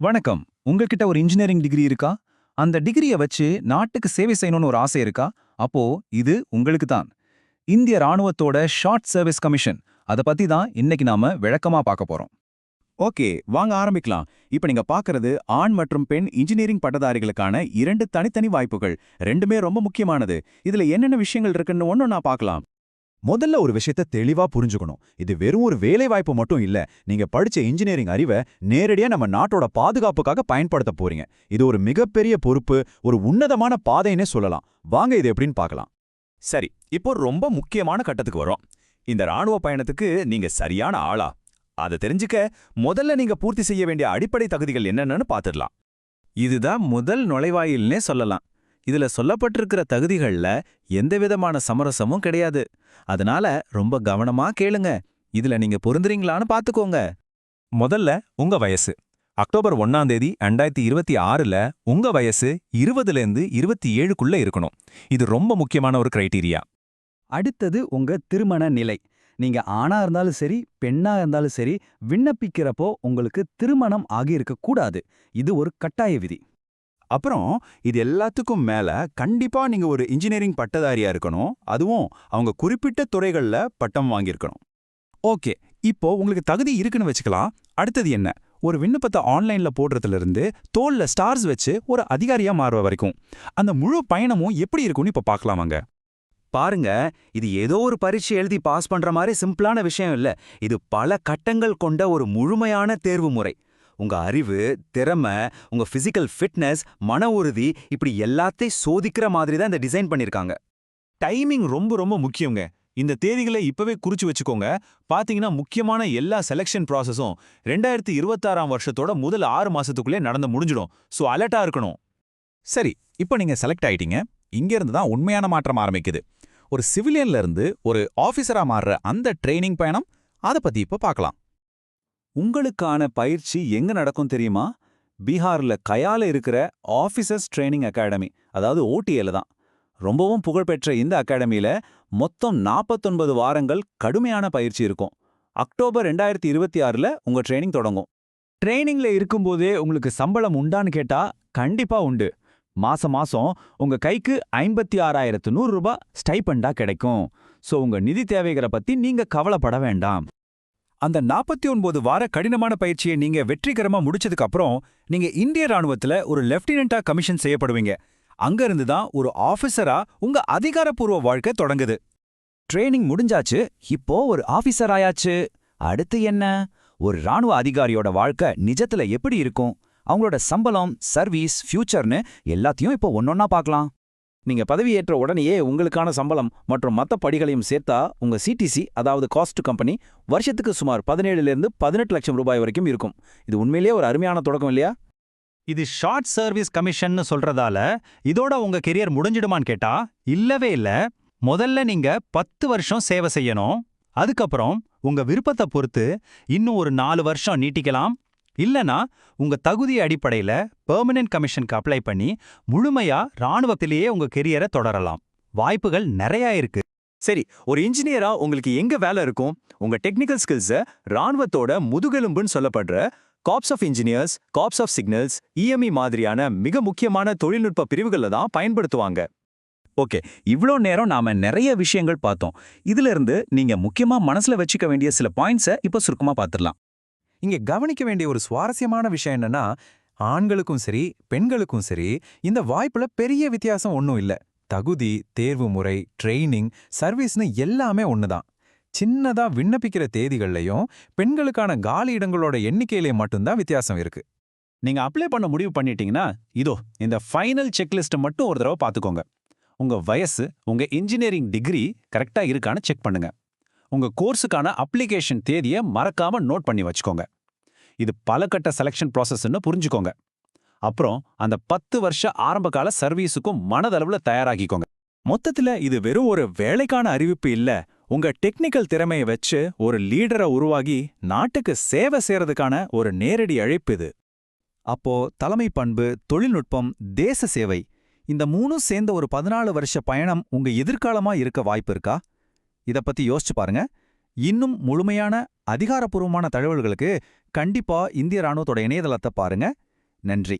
வணக்கம். உங்ககிட்ட ஒரு இன்ஜினியரிங் டிகிரி இருக்கா? அந்த டிகிரியை வச்சு நாட்டுக்கு சேவை செய்யணும்னு ஒரு ஆசை இருக்கா? அப்போ இது உங்களுக்கு தான். இந்திய ராணுவத்தோட ஷார்ட் சர்வீஸ் கமிஷன் அதை பத்தி தான் இன்னைக்கு நாம விளக்கமா பார்க்க போறோம். ஓகே வாங்க ஆரம்பிக்கலாம். இப்ப நீங்க பாக்குறது ஆண் மற்றும் பெண் இன்ஜினியரிங் பட்டதாரிகளுக்கான இரண்டு தனித்தனி வாய்ப்புகள். ரெண்டுமே ரொம்ப முக்கியமானது. இதுல என்னென்ன விஷயங்கள் இருக்குன்னு ஒன்னு நான் பார்க்கலாம். முதல்ல ஒரு விஷயத்த தெளிவா புரிஞ்சுக்கணும். இது வெறும் ஒரு வேலை வாய்ப்பு மட்டும் இல்ல. நீங்க படிச்ச இன்ஜினியரிங் அறிவை நேரடியா நம்ம நாட்டோட பாதுகாப்புக்காக பயன்படுத்த போறீங்க. இது ஒரு மிகப்பெரிய பொறுப்பு ஒரு உன்னதமான பாதைன்னே சொல்லலாம். வாங்க இது எப்படின்னு பார்க்கலாம். சரி இப்போ ரொம்ப முக்கியமான கட்டத்துக்கு வரோம். இந்த ராணுவ பயணத்துக்கு நீங்க சரியான ஆளா? அதை தெரிஞ்சுக்க முதல்ல நீங்க பூர்த்தி செய்ய வேண்டிய அடிப்படை தகுதிகள் என்னென்னு பார்த்துடலாம். இதுதான் முதல் நுழைவாயில்னே சொல்லலாம். இதுல சொல்லப்பட்டிருக்கிற தகுதிகள்ல எந்தவிதமான சமரசமும் கிடையாது. அதனால ரொம்ப கவனமா கேளுங்க. இதுல நீங்க பொருந்துறீங்களான்னு பாத்துக்கோங்க. முதல்ல உங்க வயசு. அக்டோபர் ஒன்னாம் தேதி ரெண்டாயிரத்தி இருபத்தி ஆறுல உங்க வயசு இருபதுல இருந்து இருபத்தி ஏழுக்குள்ள இருக்கணும். இது ரொம்ப முக்கியமான ஒரு கிரைட்டீரியா. அடுத்தது உங்க திருமண நிலை. நீங்க ஆணா இருந்தாலும் சரி பெண்ணா இருந்தாலும் சரி விண்ணப்பிக்கிறப்போ உங்களுக்கு திருமணம் ஆகியிருக்க கூடாது இது ஒரு கட்டாய விதி. அப்புறம் இது எல்லாத்துக்கும் மேல கண்டிப்பா நீங்க ஒரு இன்ஜினியரிங் பட்டதாரியா இருக்கணும். அதுவும் அவங்க குறிப்பிட்ட துறைகள்ல பட்டம் வாங்கியிருக்கணும். ஓகே இப்போ உங்களுக்கு தகுதி இருக்குன்னு வச்சுக்கலாம். அடுத்தது என்ன? ஒரு விண்ணப்பத்தை ஆன்லைன்ல போடுறதுல இருந்து தோல்ல ஸ்டார்ஸ் வச்சு ஒரு அதிகாரியா மாறுவ வரைக்கும். அந்த முழு பயணமும் எப்படி இருக்கும்னு இப்ப பார்க்கலாமாங்க பாருங்க இது ஏதோ ஒரு பரீட்சை எழுதி பாஸ் பண்ற மாதிரி சிம்பிளான விஷயம் இல்ல. இது பல கட்டங்கள் கொண்ட ஒரு முழுமையான தேர்வு முறை. உங்க அறிவு திறமை உங்க பிசிக்கல் ஃபிட்னஸ் மன உறுதி இப்படி எல்லாத்தையும் சோதிக்கிற மாதிரி தான் இந்த டிசைன் பண்ணிருக்காங்க டைமிங் ரொம்ப ரொம்ப முக்கியங்க. இந்த தேதிகளை இப்பவே குறிச்சு வச்சுக்கோங்க. பாத்தீங்கன்னா முக்கியமான எல்லா செலெக்ஷன் ப்ராசஸும் ரெண்டாயிரத்தி இருபத்தாறாம் வருஷத்தோட முதல் ஆறு மாசத்துக்குள்ளே நடந்து முடிஞ்சிடும். ஸோ அலர்ட்டா இருக்கணும். சரி இப்போ நீங்க செலக்ட் ஆயிட்டீங்க. இங்க இருந்து தான் உண்மையான மாற்றம் ஆரம்பிக்குது. ஒரு சிவிலியன்ல இருந்து ஒரு ஆஃபீஸரா மாறுற அந்த ட்ரைனிங் பயணம் அதை பத்தி இப்ப பார்க்கலாம். உங்களுக்கான பயிற்சி எங்க நடக்கும் தெரியுமா? பீகார்ல கயால இருக்கிற ஆஃபீஸர்ஸ் ட்ரைனிங் அகாடமி அதாவது ஓடிஎல தான். ரொம்பவும் புகழ்பெற்ற இந்த அகாடமியில மொத்தம் 49 வாரங்கள் கடுமையான பயிற்சி இருக்கும். அக்டோபர் ரெண்டாயிரத்தி இருபத்தி ஆறுல உங்க ட்ரைனிங் தொடங்கும். ட்ரைனிங்ல இருக்கும்போதே உங்களுக்கு சம்பளம் உண்டான்னு கேட்டா கண்டிப்பா உண்டு. மாசம் மாசம் உங்க கைக்கு ஐம்பத்தி ஆறாயிரத்து நூறு ரூபாய் ஸ்டைபண்டா கிடைக்கும். சோ உங்க நிதி தேவைகளை பத்தி நீங்க கவலைப்பட வேண்டாம். அந்த 49 வார கடினமான பயிற்சியை நீங்க வெற்றிகரமா முடிச்சதுக்கு அப்புறம் நீங்க இந்திய ராணுவத்துல ஒரு லெப்டினண்டா கமிஷன் செய்யப்படுவீங்க. அங்க இருந்து தான் ஒரு ஆஃபீஸரா உங்க அதிகாரப்பூர்வ வாழ்க்கை தொடங்குது. ட்ரைனிங் முடிஞ்சாச்சு இப்போ ஒரு ஆஃபீஸர் ஆயாச்சு. அடுத்து என்ன? ஒரு ராணுவ அதிகாரியோட வாழ்க்கை நிஜத்துல எப்படி இருக்கும்? அவங்களோட சம்பளம் சர்வீஸ் ஃபியூச்சர்னு எல்லாத்தையும் இப்போ ஒன்னொன்னா பார்க்கலாம். நீங்க பதவியேற்ற உடனேயே உங்களுக்கான சம்பளம் மற்றும் மத்த படிகளையும் சேர்த்தா உங்க சிடிசி அதாவது காஸ்ட் கம்பெனி வருஷத்துக்கு சுமார் பதினேழுல இருந்து பதினெட்டு லட்சம் ரூபாய் வரைக்கும் இருக்கும். இது உண்மையிலேயே ஒரு அருமையான தொடக்கம் இல்லையா? இது ஷார்ட் சர்வீஸ் கமிஷன்னு சொல்றதால இதோட உங்க கெரியர் முடிஞ்சிடுமான்னு கேட்டா இல்லவே இல்ல. முதல்ல நீங்க பத்து வருஷம் சேவை செய்யணும். அதுக்கப்புறம் உங்க விருப்பத்தை பொறுத்து இன்னும் ஒரு நாலு வருஷம் நீட்டிக்கலாம். இல்லனா உங்க தகுதி அடிப்படையில பெர்மனன்ட் கமிஷனுக்கு அப்ளை பண்ணி முழுமையா ராணுவத்திலேயே உங்க கெரியரை தொடரலாம். வாய்ப்புகள் நிறைய இருக்கு. சரி ஒரு இன்ஜினியரா உங்களுக்கு எங்க வேலை இருக்கும்? உங்க டெக்னிக்கல் ஸ்கில்ஸ ராணுவத்தோட முதுகெலும்புன்னு சொல்லப்படுற corps of engineers corps of signals EME மாதிரியான மிக முக்கியமான தொழில்நுட்ப பிரிவுகளில் தான் பயன்படுத்துவாங்க. ஓகே இவ்ளோ நேரம் நாம நிறைய விஷயங்கள் பார்த்தோம். இதுல இருந்து நீங்க முக்கியமா மனசுல வச்சுக்க வேண்டிய சில பாயிண்ட்ஸை இப்போ சுருக்கமா பார்த்துடலாம். இங்க கவனிக்க வேண்டிய ஒரு சுவாரஸ்யமான விஷயம் என்னன்னா ஆண்களுக்கும் சரி பெண்களுக்கும் சரி இந்த வாய்ப்புல பெரிய வித்தியாசம் ஒன்றும் இல்ல. தகுதி தேர்வு முறை ட்ரைனிங் சர்வீஸ்னு எல்லாமே ஒண்ணுதான். சின்னதா விண்ணப்பிக்கிற தேதிகள்லயும் பெண்களுக்கான காலி இடங்களோட எண்ணிக்கையிலே மட்டும்தான் வித்தியாசம் இருக்கு. நீங்க அப்ளை பண்ண முடிவு பண்ணிட்டீங்கன்னா இதோ இந்த ஃபைனல் செக்லிஸ்ட் மட்டும் ஒரு தடவை பார்த்துக்கோங்க உங்க வயசு உங்க இன்ஜினியரிங் டிகிரி கரெக்டா இருக்கான்னு செக் பண்ணுங்க. உங்க கோர்ஸுக்கான அப்ளிகேஷன் தேதியை மறக்காம நோட் பண்ணி வச்சுக்கோங்க. இது பல கட்ட செலெக்ஷன் ப்ராசஸ்ன்னு புரிஞ்சுக்கோங்க. அப்புறம் அந்த பத்து வருஷ ஆரம்பகால சர்வீஸுக்கும் மனதளவுல தயாராகிக்கோங்க. மொத்தத்துல இது வெறும் ஒரு வேலைக்கான அறிவிப்பு இல்ல. உங்க டெக்னிக்கல் திறமையை வச்சு ஒரு லீடரை உருவாகி நாட்டுக்கு சேவை செய்யறதுக்கான ஒரு நேரடி அழைப்பு இது. அப்போ தலைமை பண்பு தொழில்நுட்பம் தேச சேவை இந்த மூணும் சேர்ந்த ஒரு பதினாலு வருஷ பயணம் உங்க எதிர்காலமா இருக்க வாய்ப்பு இருக்கா? இத பத்தி யோசிச்சு பாருங்க. இன்னும் முழுமையான அதிகாரப்பூர்வமான தகவல்களுக்கு கண்டிப்பா இந்திய ராணுவத்தோட இணையதளத்தை பாருங்க. நன்றி.